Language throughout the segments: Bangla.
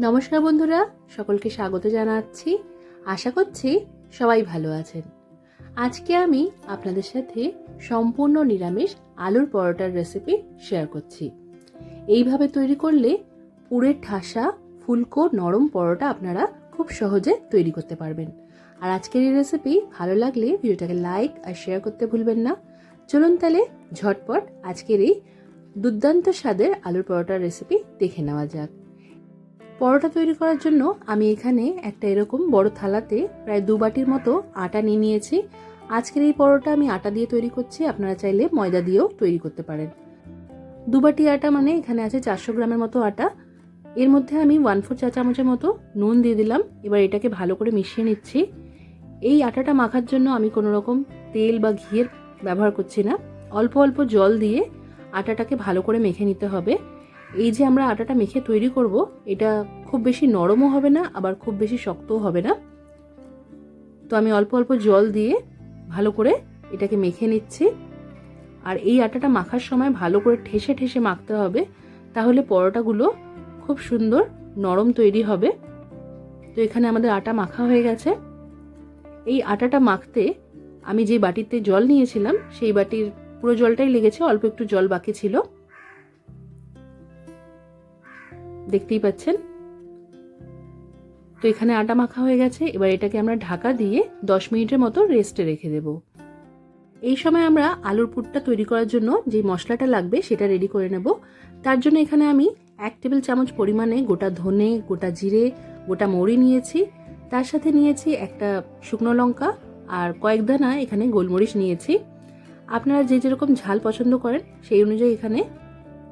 নমস্কার বন্ধুরা, সকলকে স্বাগত জানাচ্ছি। আশা করছি সবাই ভালো আছেন। আজকে আমি আপনাদের সাথে সম্পূর্ণ নিরামিষ আলুর পরোটার রেসিপি শেয়ার করছি। এইভাবে তৈরি করলে পুরের ঠাসা, ফুলকো, নরম পরোটা আপনারা খুব সহজে তৈরি করতে পারবেন। আর আজকের এই রেসিপি ভালো লাগলে ভিডিওটাকে লাইক আর শেয়ার করতে ভুলবেন না। চলুন তাহলে ঝটপট আজকের এই দুর্দান্ত স্বাদের আলুর পরোটার রেসিপি দেখে নেওয়া যাক। পরোটা তৈরি করার জন্য আমি এখানে একটা এরকম বড় থালাতে প্রায় দু বাটির মতো আটা নিয়ে নিয়েছি। আজকের এই পরোটা আমি আটা দিয়ে তৈরি করছি, আপনারা চাইলে ময়দা দিয়েও তৈরি করতে পারেন। দু বাটি আটা মানে এখানে আছে চারশো গ্রামের মতো আটা। এর মধ্যে আমি ওয়ান ফোর চা চামচের মতো নুন দিয়ে দিলাম। এবার এটাকে ভালো করে মিশিয়ে নিচ্ছি। এই আটাটা মাখার জন্য আমি কোনো রকম তেল বা ঘিয়ের ব্যবহার করছি না। অল্প অল্প জল দিয়ে আটাটাকে ভালো করে মেখে নিতে হবে। এই যে আমরা আটাটা মেখে তৈরি করব, এটা খুব বেশি নরমও হবে না, আবার খুব বেশি শক্তও হবে না। তো আমি অল্প অল্প জল দিয়ে ভালো করে এটাকে মেখে নিচ্ছি। আর এই আটাটা মাখার সময় ভালো করে ঠেসে ঠেসে মাখতে হবে, তাহলে পরোটাগুলো খুব সুন্দর নরম তৈরি হবে। তো এখানে আমাদের আটা মাখা হয়ে গেছে। এই আটাটা মাখতে আমি যে বাটিতে জল নিয়েছিলাম, সেই বাটির পুরো জলটাই লেগেছে, অল্প একটু জল বাকি ছিল। দেখতেই পাচ্ছেন? তো এখানে আটা মাখা হয়ে গেছে, এবার এটাকে আমরা ঢাকা দিয়ে দশ মিনিটের মতো রেস্টে রেখে দেব। এই সময় আমরা আলুর পুরটা তৈরি করার জন্য যে মশলাটা লাগবে সেটা রেডি করে নেব। তার জন্য এখানে আমি এক টেবিল চামচ পরিমাণে গোটা ধনে, গোটা জিরে, গোটা মৌরি নিয়েছি। তার সাথে নিয়েছি একটা শুকনো লঙ্কা আর কয়েক দানা এখানে গোলমরিচ নিয়েছি। আপনারা যে যেরকম ঝাল পছন্দ করেন সেই অনুযায়ী এখানে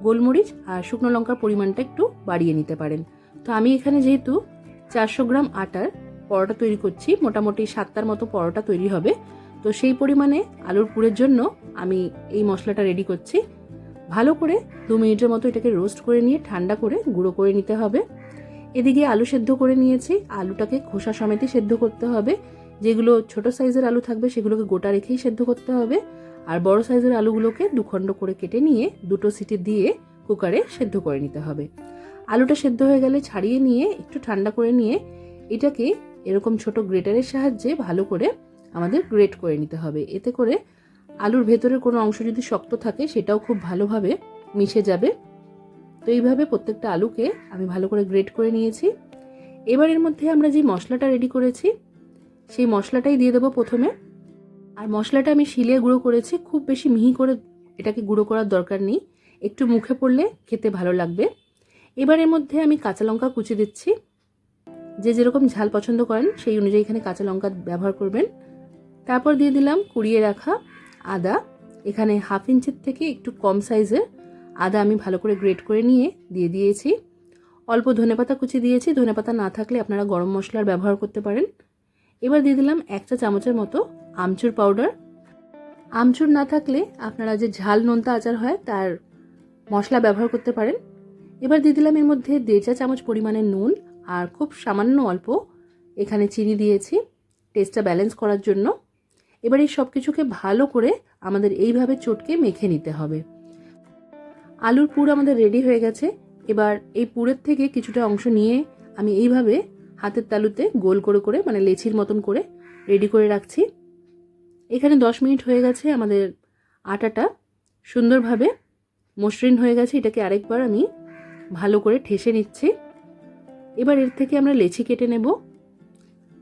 গোলমরিচ আর শুকনো লঙ্কার পরিমাণটা একটু বাড়িয়ে নিতে পারেন। তো আমি এখানে যেহেতু চারশো গ্রাম আটার পরোটা তৈরি করছি, মোটামুটি সাতটার মতো পরোটা তৈরি হবে। তো সেই পরিমাণে আলুর পুরের জন্য আমি এই মশলাটা রেডি করছি। ভালো করে দু মিনিটের মতো এটাকে রোস্ট করে নিয়ে ঠান্ডা করে গুঁড়ো করে নিতে হবে। এদিকে আলু সেদ্ধ করে নিয়েছি। আলুটাকে খোসা সমেতই সেদ্ধ করতে হবে। যেগুলো ছোট সাইজের আলু থাকবে সেগুলোকে গোটা রেখেই সেদ্ধ করতে হবে। আর বড় সাইজের আলুগুলোকে দুখণ্ড করে কেটে নিয়ে দুটো সিটি দিয়ে কুকারে সেদ্ধ করে নিতে হবে। আলুটা সেদ্ধ হয়ে গেলে ছাড়িয়ে নিয়ে একটু ঠান্ডা করে নিয়ে এটাকে এরকম ছোট গ্রেটারের সাহায্যে ভালো করে আমাদের গ্রেট করে নিতে হবে। এতে করে আলুর ভেতরের কোনো অংশ যদি শক্ত থাকে সেটাও খুব ভালোভাবে মিশে যাবে। তো এইভাবে প্রত্যেকটা আলুকে আমি ভালো করে গ্রেট করে নিয়েছি। এবার এর মধ্যে আমরা যে মশলাটা রেডি করেছি, সেই মশলাটাই দিয়ে দেবো প্রথমে। আর মশলাটা আমি শিলে গুঁড়ো করেছি, খুব বেশি মিহি করে এটাকে গুঁড়ো করার দরকার নেই। একটু মুখে পড়লে খেতে ভালো লাগবে। এবার এর মধ্যে আমি কাঁচা লঙ্কা কুচি দিচ্ছি। যে যেরকম ঝাল পছন্দ করেন, সেই অনুযায়ী এখানে কাঁচা লঙ্কা ব্যবহার করবেন। তারপর দিয়ে দিলাম কুড়িয়ে রাখা আদা। এখানে হাফ ইঞ্চের থেকে একটু কম সাইজের আদা আমি ভালো করে গ্রেট করে নিয়ে দিয়ে দিয়েছি। অল্প ধনেপাতা কুচি দিয়েছি। ধনেপাতা না থাকলে আপনারা গরম মশলার ব্যবহার করতে পারেন। এবার দিয়ে দিলাম এক চা চামচের মতো আমচুর পাউডার আমচুর না থাকলে আপনারা যে ঝাল নোনতা আচার হয়, তার মশলা ব্যবহার করতে পারেন। এবার দিয়ে দিলাম এর মধ্যে দেড় চা চামচ পরিমাণে নুন আর খুব সামান্য অল্প এখানে চিনি দিয়েছি টেস্টটা ব্যালেন্স করার জন্য। এবার এই সব কিছুকে ভালো করে আমাদের এইভাবে চটকে মেখে নিতে হবে। আলুর পুর আমাদের রেডি হয়ে গেছে। এবার এই পুরের থেকে কিছুটা অংশ নিয়ে আমি এইভাবে হাতের তালুতে গোল করে করে মানে লেচির মতন করে রেডি করে রাখছি। এখানে দশ মিনিট হয়ে গেছে আমাদের আটাটা। সুন্দরভাবে মসৃণ হয়ে গেছে। এটাকে আরেকবার আমি ভালো করে ঠেসে নিচ্ছি। এবার এর থেকে আমরা লেচি কেটে নেব।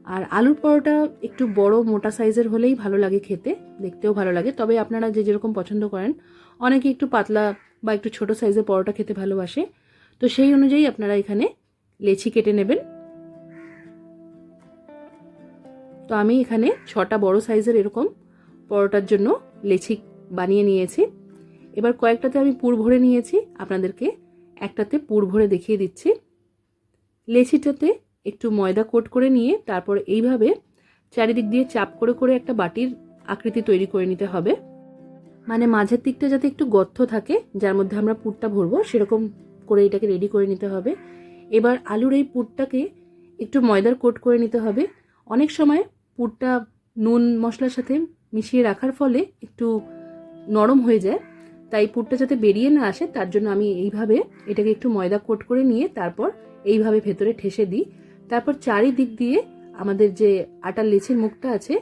আর আলুর পরোটা একটু বড় মোটা সাইজের হলেই ভালো লাগে খেতে, দেখতেও ভালো লাগে। তবে আপনারা যে যেরকম পছন্দ করেন, অনেকে একটু পাতলা বা একটু ছোট সাইজের পরোটা খেতে ভালোবাসে। তো সেই অনুযায়ী আপনারা এখানে লেচি কেটে নেবেন। তো আমি এখানে ছটা বড় সাইজের এরকম পরোটার জন্য লেচি বানিয়ে নিয়েছি। এবার কয়েকটাতে আমি পুর ভরে নিয়েছি। আপনাদেরকে একটাতে পুর ভরে দেখিয়ে দিচ্ছি। লেচিটাতে একটু ময়দা কোট করে নিয়ে তারপর এইভাবে চারিদিক দিয়ে চাপ করে করে একটা বাটির আকৃতি তৈরি করে নিতে হবে। মানে মাঝের দিকটা যাতে একটু গর্থ থাকে, যার মধ্যে আমরা পুরটা ভরবো, সেরকম করে এটাকে রেডি করে নিতে হবে। এবার আলুর এই পুরটাকে একটু ময়দার কোট করে নিতে হবে। অনেক সময় পুরটা নুন মশলার সাথে মিশিয়ে রাখার ফলে একটু নরম হয়ে যায়। তাই পুরটা যাতে বেরিয়ে না আসে, তার জন্য আমি এইভাবে এটাকে একটু ময়দা কোট করে নিয়ে তারপর এইভাবে ভেতরে ঠেসে দিই। তারপর চারিদিক দিয়ে আমাদের যে আটার লেচির মুখটা আছে,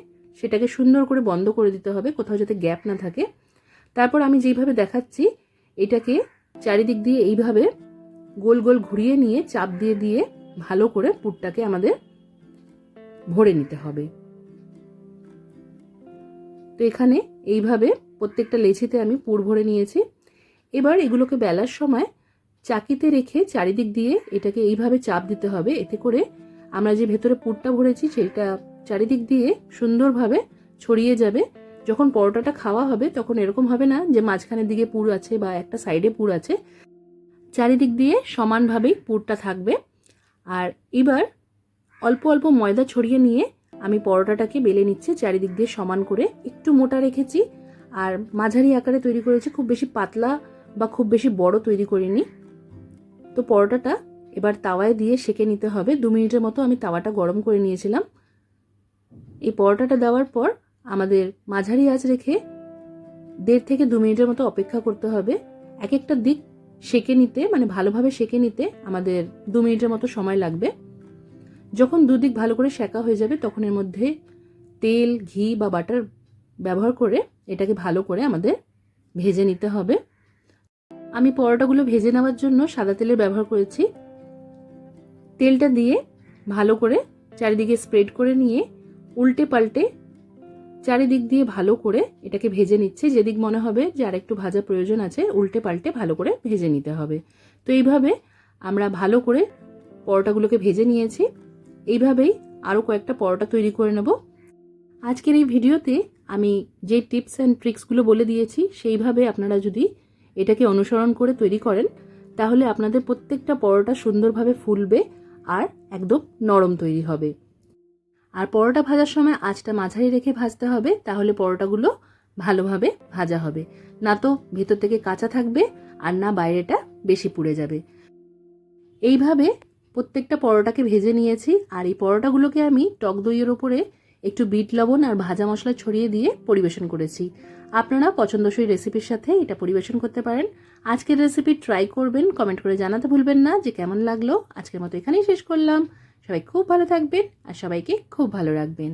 সেটাকে সুন্দর করে বন্ধ করে দিতে হবে, কোথাও যাতে গ্যাপ না থাকে। তারপর আমি যেইভাবে দেখাচ্ছি, এটাকে চারিদিক দিয়ে এইভাবে গোল গোল ঘুরিয়ে নিয়ে, চাপ দিয়ে দিয়ে ভালো করে পুরটাকে আমাদের ভরে নিতে হবে। তো এখানে এইভাবে প্রত্যেকটা লেচিতে আমি পুর ভরে নিয়েছি। এবার এগুলোকে বেলার সময় চাকিতে রেখে চারিদিক দিয়ে এটাকে এইভাবে চাপ দিতে হবে। এতে করে আমরা যে ভেতরে পুরটা ভরেছি সেটা চারিদিক দিয়ে সুন্দরভাবে ছড়িয়ে যাবে। যখন পরোটাটা খাওয়া হবে তখন এরকম হবে না যে মাঝখানের দিকে পুর আছে বা একটা সাইডে পুর আছে। চারিদিক দিয়ে সমানভাবেই পুরটা থাকবে। আর এবার অল্প অল্প ময়দা ছড়িয়ে নিয়ে আমি পরোটাটাকে বেলে নিচ্ছি, চারিদিক দিয়ে সমান করে একটু মোটা রেখেছি। আর মাঝারি আকারে তৈরি করেছি, খুব বেশি পাতলা বা খুব বেশি বড় তৈরি করিনি। তো পরোটাটা এবার তাওয়ায় দিয়ে সেকে নিতে হবে। দু মিনিটের মতো আমি তাওয়াটা গরম করে নিয়েছিলাম। এই পরোটাটা দেওয়ার পর আমাদের মাঝারি আঁচ রেখে দেড় থেকে দু মিনিটের মতো অপেক্ষা করতে হবে। এক একটা দিক সেকে নিতে মানে ভালোভাবে সেকে নিতে আমাদের দু মিনিটের মতো সময় লাগবে। যখন দুদিক ভালো করে সেকা হয়ে যাবে, তখন এর মধ্যে তেল, ঘি বা বাটার ব্যবহার করে এটাকে ভালো করে আমাদের ভেজে নিতে হবে। আমি পরোটাগুলো ভেজে নেওয়ার জন্য সাদা তেলের ব্যবহার করেছি। তেলটা দিয়ে ভালো করে চারিদিকে স্প্রেড করে নিয়ে উল্টে পাল্টে চারিদিক দিয়ে ভালো করে এটাকে ভেজে নিচ্ছে। যেদিক মনে হবে যে আর একটু ভাজা প্রয়োজন আছে, উল্টে পাল্টে ভালো করে ভেজে নিতে হবে। তো এইভাবে আমরা ভালো করে পরোটাগুলোকে ভেজে নিয়েছি। এইভাবেই আরও কয়েকটা পরোটা তৈরি করে নেব। আজকের এই ভিডিওতে আমি যে টিপস অ্যান্ড ট্রিক্সগুলো বলে দিয়েছি, সেইভাবে আপনারা যদি এটাকে অনুসরণ করে তৈরি করেন, তাহলে আপনাদের প্রত্যেকটা পরোটা সুন্দরভাবে ফুলবে আর একদম নরম তৈরি হবে। আর পরোটা ভাজার সময় আঁচটা মাঝারি রেখে ভাজতে হবে, তাহলে পরোটাগুলো ভালোভাবে ভাজা হবে। না তো ভেতর থেকে কাঁচা থাকবে আর না বাইরেটা বেশি পুড়ে যাবে। এইভাবে প্রত্যেকটা পরোটাকে ভেজে নিয়েছি, আর এই পরোটাগুলোকে আমি টক দইয়ের ওপরে একটু বিট লবণ আর ভাজা মশলা ছড়িয়ে দিয়ে পরিবেশন করেছি। আপনারা পছন্দসই রেসিপির সাথে এটা পরিবেশন করতে পারেন। আজকের রেসিপি ট্রাই করবেন, কমেন্ট করে জানাতে ভুলবেন না। যে কেমন লাগল, আজকের মতো এখানেই শেষ করলাম। সবাই খুব ভালো থাকবেন আর সবাইকে খুব ভালো রাখবেন।